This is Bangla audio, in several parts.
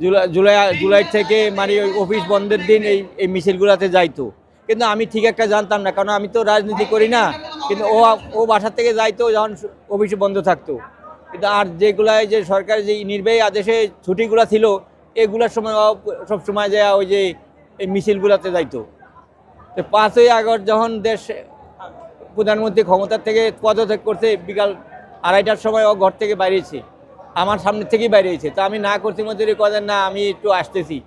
জুলাই জুলাই জুলাই থেকে মানে ওই অফিস বন্ধের দিন এই এই মিছিলগুলোতে যাইতো। কিন্তু আমি ঠিক একটা জানতাম না, কারণ আমি তো রাজনীতি করি না, কিন্তু ও ও বাসা থেকে যাইতো যখন অফিস বন্ধ থাকতো। কিন্তু আর যেগুলাই যে সরকারের যে নির্বাহী আদেশে ছুটিগুলো ছিল, এগুলোর সময় সব সময় যায় ওই যে এই মিছিলগুলোতে যাইতো। তো পাঁচই আগস্ট যখন দেশ, প্রধানমন্ত্রী ক্ষমতার থেকে পদত্যাগ করতে বিকাল আড়াইটার সময় ও ঘর থেকে বাইরেছে আমার সামনে থেকেই বাইরেছে তো আমি না করছি মধ্যে কদেন না, আমি একটু আসতেছি।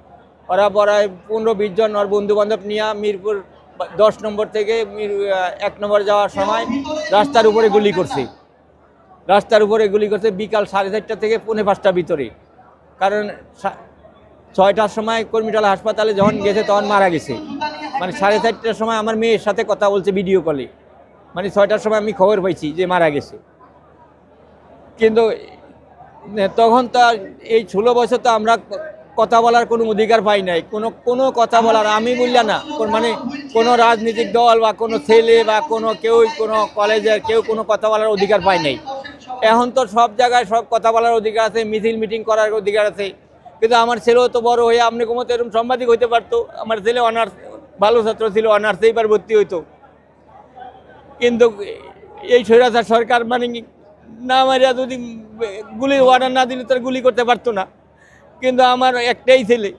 ওরা পড়ায় পনেরো, বিশ জন ওর বন্ধু বান্ধব নিয়ে মিরপুর দশ নম্বর থেকে এক নম্বর যাওয়ার সময় রাস্তার উপরে গুলি করছে। রাস্তার উপরে গুলি করছে বিকাল সাড়ে চারটা থেকে পৌনে পাঁচটার ভিতরে। কারণ ছয়টার সময় কর্মীটালা হাসপাতালে যখন গেছে তখন মারা গেছে। মানে সাড়ে চারটার সময় আমার মেয়ের সাথে কথা বলছে ভিডিও কলে মানে ছয়টার সময় আমি খবর পাইছি যে মারা গেছে। কিন্তু তখন তো এই ষোলো বছর তো আমরা কথা বলার কোনো অধিকার পাই নাই। কোনো কোনো কথা বলার আমি বললাম না। মানে কোনো রাজনৈতিক দল বা কোনো ছেলে বা কোনো কেউ কোনো কলেজের কেউ কোনো কথা বলার অধিকার পায় নাই। এখন তো সব জায়গায় সব কথা বলার অধিকার আছে, মিছিল, মিটিং করার অধিকার আছে। কিন্তু আমার ছেলেও তো বড় হয়ে আপনি কোনো এরকম সাংবাদিক হইতে পারতো। আমার ছেলে অনার্স, ভালো ছাত্র ছিল, অনার্স এইবার ভর্তি হইতো। কিন্তু এই স্বৈরাচার সরকার মানে না মারিয়া যদি গুলি অর্ডার না দিলে তার গুলি করতে পারতো না। কিন্তু আমার একটাই ছেলে,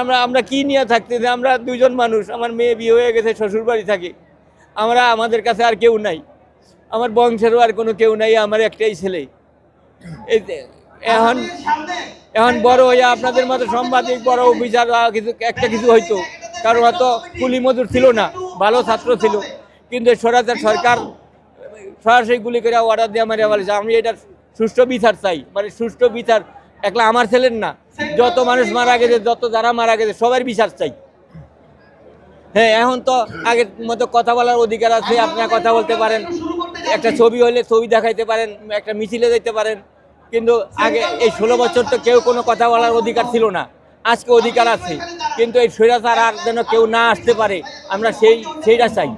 আমরা আমরা কি নিয়ে থাকতে আমরা দুজন মানুষ, আমার মেয়ে বিয়ে হয়ে গেছে শ্বশুর বাড়ি থাকে। আমরা, আমাদের কাছে আর কেউ নাই। আমার বংশেরও আর কোনো কেউ নাই, আমার একটাই ছেলে। এই এখন এখন বড় হয়ে আপনাদের মতো সাংবাদিক, বড় অফিসার কিছু, একটা কিছু হইতো কারণ হয়তো কুলি মজুর ছিল না, ভালো ছাত্র ছিল। কিন্তু সরাসরি সরকার সরাসরি গুলি করে অর্ডার দিয়ে আমার আমি এটা সুষ্ঠু বিচার চাই। মানে সুষ্ঠু বিচার একলা আমার ছেলের না। যত মানুষ মারা গেছে যত যারা মারা গেছে সবার বিচার চাই। হ্যাঁ এখন তো আগের মতো কথা বলার অধিকার আছে আপনারা কথা বলতে পারেন। একটা ছবি হলে ছবি দেখাইতে পারেন একটা মিছিলে যেতে পারেন। কিন্তু আগে এই ষোলো বছর তো কেউ কোনো কথা বলার অধিকার ছিল না। আজকে অধিকার আছে। কিন্তু এই স্বৈরাচার আর যেন কেউ না আসতে পারে আমরা সেই সেইটা চাই।